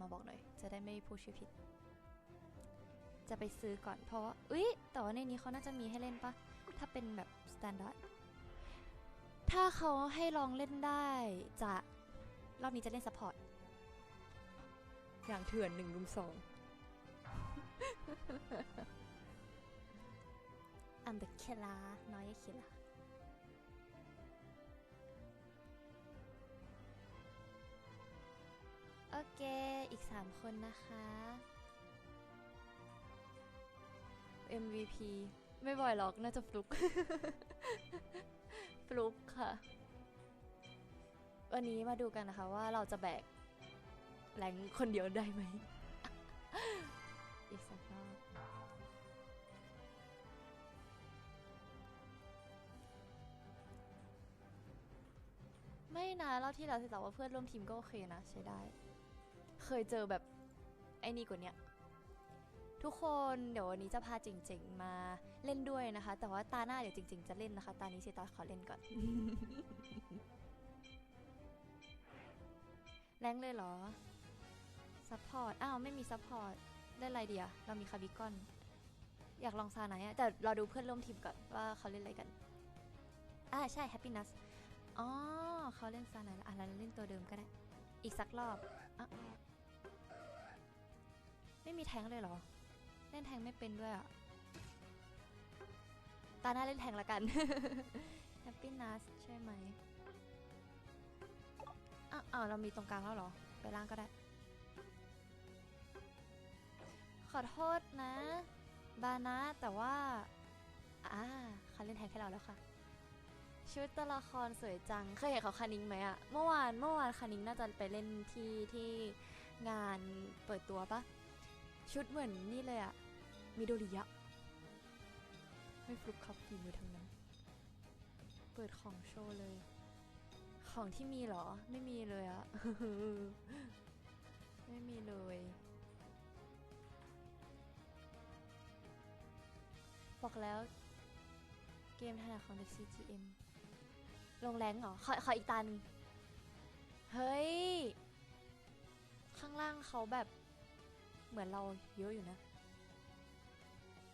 มาบอกหน่อย จะได้ไม่พูดชื่อผิด จะไปซื้อก่อนเพราะว่าอุ๊ยแต่ว่าในนี้เขาน่าจะมีให้เล่นปะถ้าเป็นแบบสแตนดาร์ดถ้าเขาให้ลองเล่นได้จะรอบนี้จะเล่นซัพพอร์ตอย่างเถื่อนหนึ่งรุมสอง I'm the killer น้อย killer โอเค อีก 3 คนนะคะ MVP ไม่บ่อยหรอก น่าจะฟลุก ฟลุกค่ะ วันนี้มาดูกันนะคะว่าเราจะแบกแรงคนเดียวได้ไหม อีกสักรอบไม่นะรอบที่แล้วสิแต่ว่าเพื่อนร่วมทีมก็โอเคนะ ใช้ได้ เคยเจอแบบไอ้นี่กว่าเนี้ยทุกคนเดี๋ยววันนี้จะพาจริง ๆ มาเล่นด้วยนะคะ แต่ว่าตาหน้าเดี๋ยวจริง ๆ จะเล่นนะคะ ตานี้สิตาขอเล่นก่อน แรงเลยเหรอซัพพอร์ตอ้าวไม่มีซัพพอร์ตเล่นอะไรเดียเรามีคาร์บิคอน อยากลองซาไหนอะแต่เราดูเพื่อนร่วมทีมก่อนว่าเขาเล่นอะไรกันอ่าใช่ Happiness อ๋อเขาเล่นซาไหนอะเราเล่นตัวเดิมก็ได้ อีกสักรอบอะ ไม่มีแทงเลยเหรอ เล่นแทงไม่เป็นด้วยอะตาหน้าเล่นแทงละกัน Happiness ใช่ไหมอ้าวเรามีตรงกลางแล้วเหรอ ไปล่างก็ได้ ขอโทษนะ บานะแต่ว่า อ่าเขาเล่นแทนให้เราแล้วค่ะชุดตัวละครสวยจัง เคยเห็นเขาคานิงไหมอะเมื่อวานเมื่อวานคานิงน่าจะไปเล่นที่ที่งานเปิดตัวปะ ชุดเหมือนนี่เลยอะมิโดริยะ ไม่ฟลุกคับฝีมือทั้งนั้น เปิดของโชว์เลย ของที่มีเหรอ ไม่มีเลยอะไม่มีเลยบอกแล้วเกมถนัดของเด็ก CGM ลงแรงเหรอ ขอขออีกตาหนงเฮ้ย ข้างล่างเขาแบบ มือนเราเยอะอยู่นะ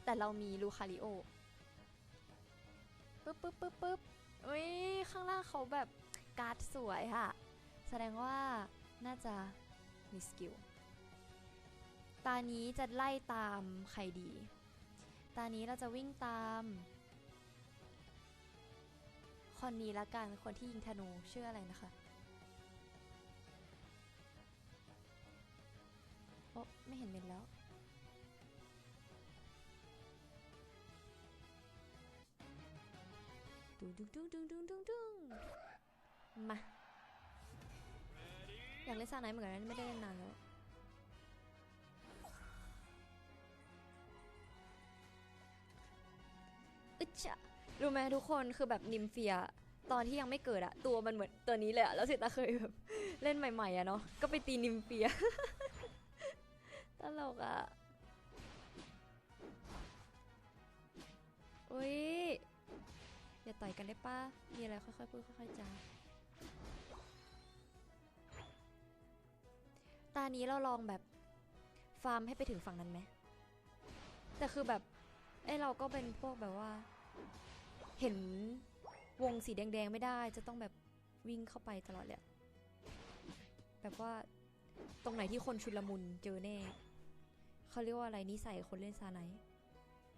แต่เรามีลูคาริโอปึ๊บปึ๊บปึ๊บปึ๊บอุ้ยข้างล่างเขาแบบการ์ดสวยค่ะ แสดงว่าน่าจะมีสกิล ตานี้จะไล่ตามใครดี ตานี้เราจะวิ่งตาม คนนี้ละกัน คนที่ยิงธนูชื่ออะไรนะคะ ไม่เห็นเมนแล้ว ดุงดุงดุงดุงดุงดุงดุงมา อยากเล่นซาไนเหมือนกันไม่ได้เล่นนานแล้วอึดจะรู้ไหมทุกคนคือแบบนิมเฟีย ตอนที่ยังไม่เกิดอะตัวมันเหมือนตัวนี้เลยอะแล้วเสิตาเคยแบบ เล่นใหม่ๆอะเนาะก็ไปตีนิมเฟีย ลกอะอุ้ยอย่าต่อยกันได้ป้ามีอะไรค่อยๆพูดค่อยๆจาตานี้เราลองแบบฟาร์มให้ไปถึงฝั่งนั้นไหม แต่คือแบบเอ้เราก็เป็นพวกแบบว่า เห็นวงสีแดงๆไม่ได้จะต้องแบบวิ่งเข้าไปตลอดเลยแบบว่าตรงไหนที่คนชุลมุนเจอแน่ เขาเรียกว่าอะไรนิสัยคนเล่นซาไนท์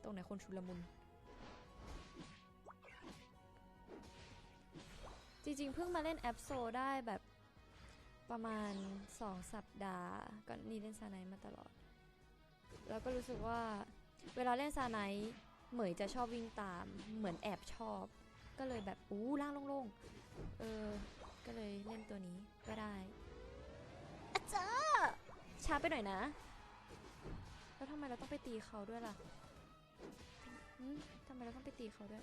ตรงไหนคนชุลมุน จริงๆ เพิ่งมาเล่นแอปโซได้แบบประมาณ 2 สัปดาห์ก่อนนี่เล่นซาไนท์มาตลอด แล้วก็รู้สึกว่าเวลาเล่นซาไนท์เหมยจะชอบวิ่งตาม เหมือนแอบชอบ ก็เลยแบบอู้ล่างโล่งๆ เออ ก็เลยเล่นตัวนี้ก็ได้อาจารย์ช้าไปหน่อยนะแล้วทำไม เราต้องไปตีเขาด้วยล่ะหืมทำไมเราต้องไปตีเขาด้วย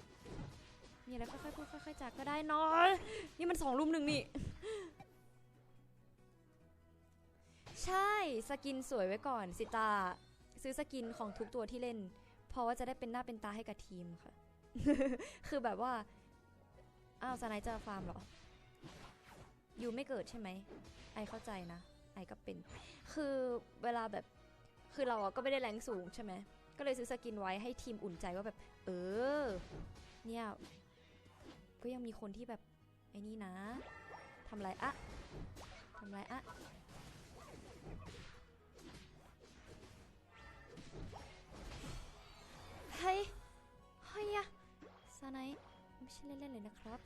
มีอะไรค่อยๆพูดค่อยๆจากก็ได้น้อยนี่มันสองลุมหนึ่งนี่ ใช่ สกินสวยไว้ก่อนสิตา ซื้อสกินของทุกตัวที่เล่น เพราะว่าจะได้เป็นหน้าเป็นตาให้กับทีมค่ะ คือแบบว่า อ้าวสไนจะฟาร์มเหรอ อยู่ไม่เกิดใช่ไหม ไอเข้าใจนะ ไอก็เป็น คือเวลาแบบ คือเราอะก็ไม่ได้แรงสูงใช่ไหม ก็เลยซื้อสกินไว้ให้ทีมอุ่นใจว่าแบบ เออ เนี่ย ก็ยังมีคนที่แบบ ไอ้นี่นะทำไรอะทำไรอะเฮ้ยเฮ้ยอะซาไนไม่ใช่เล่นๆเลยนะครับ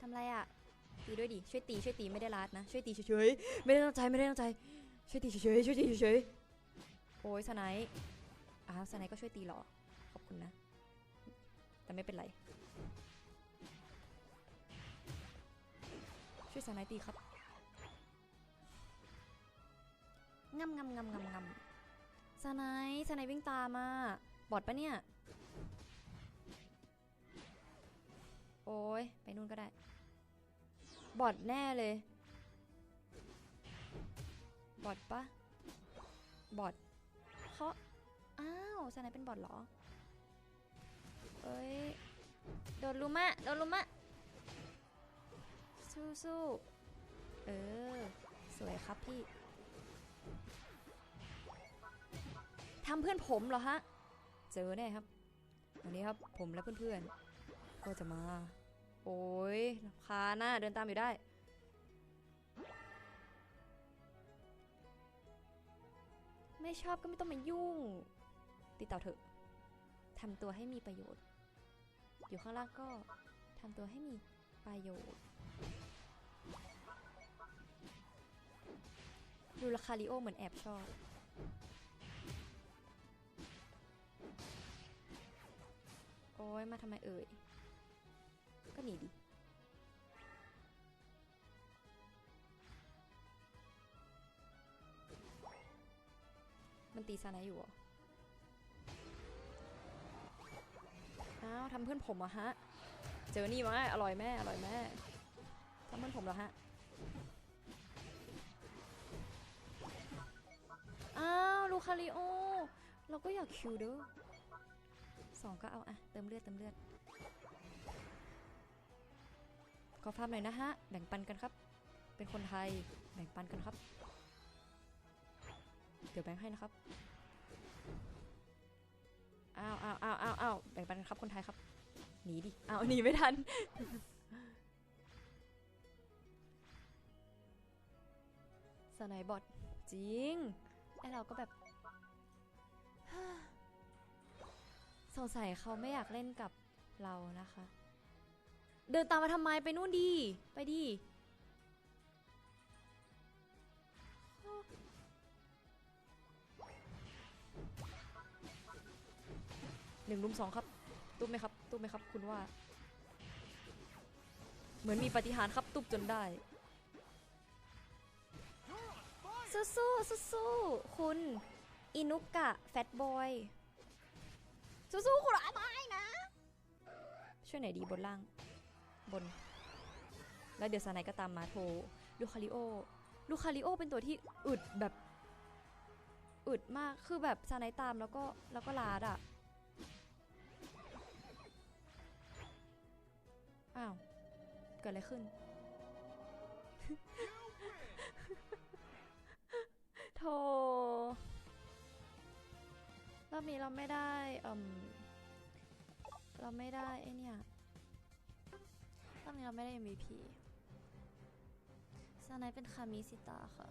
ทำไรอะ ตีด้วยดิช่วยตีช่วยตีไม่ได้ลาดนะช่วยตีเฉยๆไม่ได้ตั้งใจไม่ได้ตั้งใจช่วยตีเฉยๆช่วยตีเฉยๆโอ้ยสไนท์อ้าวสไนท์ก็ช่วยตีหรอขอบคุณนะ แต่ไม่เป็นไร ช่วยสไนท์ตีครับงำงำงำงำงำสไนท์สไนท์วิ่งตามมาบอดปะเนี่ย โอ้ยไปนู่นก็ได้ บอดแน่เลย บอดปะบอดเขาอ้าวสไนเป็นบอดเหรอ เอ้ย โดนลุมะ โดนลุมะ สู้สู้เออ สวยครับพี่ ทำเพื่อนผมเหรอฮะ เจอแน่ครับ วันนี้ครับผมและเพื่อนๆ ก็จะมา โอ้ยรำคาญน่าเดินตามอยู่ได้ ไม่ชอบก็ไม่ต้องมายุ่ง ติดต่อเถอะทำตัวให้มีประโยชน์ อยู่ข้างล่างก็ทำตัวให้มีประโยชน์ดูราคาริโอเหมือนแอบชอบ โอ้ยมาทำไมเอ่ย ก็หนีดิมันตีซานะอยู่เหรอ อ้าวทำเพื่อนผมอะฮะ เจอนี่มาอร่อยแม่ อร่อยแม่ทำเพื่อนผมเหรอฮะ อ้าว ลูคาริโอ เราก็อยากคิวเด้อสองก็เอาอะเติมเลือดเติมเลือด ขอฟาร์มหน่อยนะฮะ แบ่งปันกันครับ เป็นคนไทย แบ่งปันกันครับ เดี๋ยวแบ่งให้นะครับ อ้าวอ้าวอ้าวอ้าวอ้าวแบ่งปันกันครับคนไทยครับ หนีดิ อ้าวหนีไม่ทัน สไนบอทจริง ไอเราก็แบบสงสัยเขาไม่อยากเล่นกับเรานะคะ เดินตามมาทำไมไปนู่นดี ไปดีหนึ่งรุมสองครับ ตุ๊บไหมครับ ตุ๊บไหมครับ คุณว่า เหมือนมีปฏิหารครับตุ๊บจนได้สู้สู้สู้สู้คุณ อินุกะ แฟตบอยสู้ๆคุณอาไม่นะ ช่วยไหนดีบนล่าง บน แล้วเดี๋ยวซาไนก็ตามมาโทรลูคาริโอลูคาริโอเป็นตัวที่อึดแบบอึดมากคือแบบซาไนตามแล้วก็แล้วก็ลาดอะอ้าวเกิดอะไรขึ้น โทรอบนี้เราไม่ได้เอ่มเราไม่ได้ไอเนี่ย นี้เราไม่ได้ MVP ซาไนเป็นคามิสิตาค่ะ